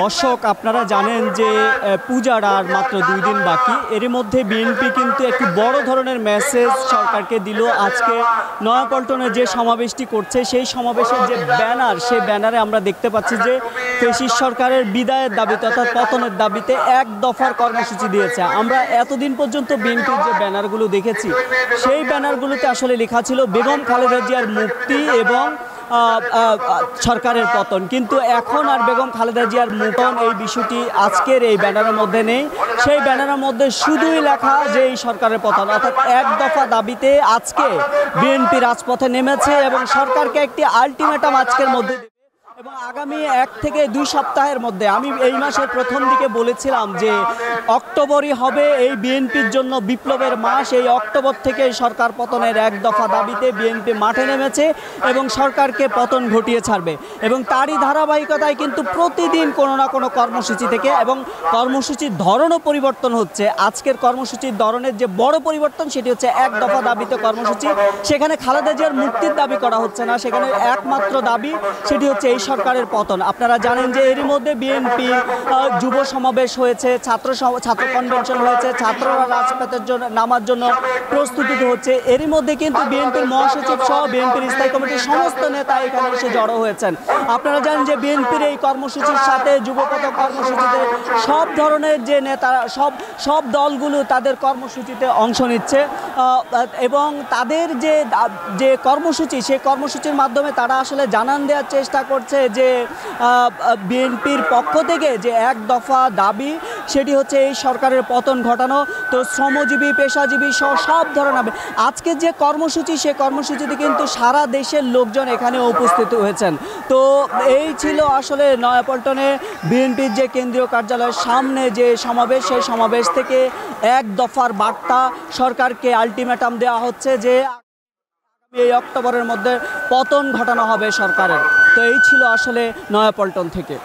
দর্শক, আপনারা জানেন যে পূজার আর মাত্র দুই দিন বাকি। এর মধ্যে বিএনপি কিন্তু একটি বড় ধরনের মেসেজ সরকারকে দিল। আজকে নয়াপল্টনে যে সমাবেশটি করছে, সেই সমাবেশের যে ব্যানার, সেই ব্যানারে আমরা দেখতে পাচ্ছি যে, ফেসিস সরকারের বিদায়ের দাবিতে অর্থাৎ পতনের দাবিতে এক দফার কর্মসূচি দিয়েছে। আমরা এতদিন পর্যন্ত বিএনপির যে ব্যানারগুলো দেখেছি, সেই ব্যানারগুলোতে আসলে লেখা ছিল, বেগম খালেদা জিয়ার মুক্তি এবং সরকারের পতন কিন্তু এখন আর বেগম খালেদা জিয়ার মুটন এই বিষয়টি আজকের এই ব্যানারের মধ্যে নেই সেই ব্যানারের মধ্যে শুধুই লেখা যে এই সরকারের পতন অর্থাৎ এক দফা দাবিতে আজকে বিএনপি রাজপথে নেমেছে এবং সরকারকে একটি আলটিমেটাম আজকের মধ্যে। এবং আগামী এক থেকে দুই সপ্তাহের মধ্যে, আমি এই মাসের প্রথম দিকে বলেছিলাম যে অক্টোবরই হবে এই বিএনপির জন্য বিপ্লবের মাস। এই অক্টোবর থেকে সরকার পতনের এক দফা দাবিতে বিএনপি মাঠে নেমেছে এবং সরকারকে পতন ঘটিয়ে ছাড়বে। এবং তারই ধারাবাহিকতায় কিন্তু প্রতিদিন কোনো না কোনো কর্মসূচি থেকে এবং কর্মসূচির ধরনও পরিবর্তন হচ্ছে। আজকের কর্মসূচির ধরনের যে বড় পরিবর্তন, সেটি হচ্ছে এক দফা দাবিতে কর্মসূচি। সেখানে খালেদা জিয়ার মুক্তির দাবি করা হচ্ছে না। সেখানে একমাত্র দাবি, সেটি হচ্ছে এই সরকারের পতন। আপনারা জানেন যে এরই মধ্যে বিএনপি যুব সমাবেশ হয়েছে, ছাত্র ছাত্র কনভেনশন হয়েছে, ছাত্ররা রাজপথের জন্য, নামার জন্য প্রস্তুতি হচ্ছে। এরই মধ্যে কিন্তু বিএনপির মহাসচিব সহ বিএনপির স্থায়ী কমিটির সমস্ত নেতা এখানে এসে জড়ো হয়েছেন। আপনারা জানেন যে বিএনপির এই কর্মসূচির সাথে যুবপথ কর্মসূচিতে সব ধরনের যে নেতা সব সব দলগুলো তাদের কর্মসূচিতে অংশ নিচ্ছে। এবং তাদের যে যে কর্মসূচি, সেই কর্মসূচির মাধ্যমে তারা আসলে জানান দেওয়ার চেষ্টা করছে। যে বিএনপির পক্ষ থেকে যে এক দফা দাবি, সেটি হচ্ছে এই সরকারের পতন ঘটানো। তো শ্রমজীবী, পেশাজীবী সহ সব ধরনের আজকের যে কর্মসূচি সেই কর্মসূচিতে কিন্তু সারা দেশের লোকজন এখানে উপস্থিত হয়েছেন। তো এই ছিল আসলে নয়াপল্টনে বিএনপির যে কেন্দ্রীয় কার্যালয়ের সামনে যে সমাবেশ, সেই সমাবেশ থেকে এক দফার বার্তা সরকারকে আলটিমেটাম দেওয়া হচ্ছে যে এই অক্টোবরের মধ্যে পতন ঘটানো হবে সরকারের। তো এই ছিল আসলে নয়াপল্টন থেকে।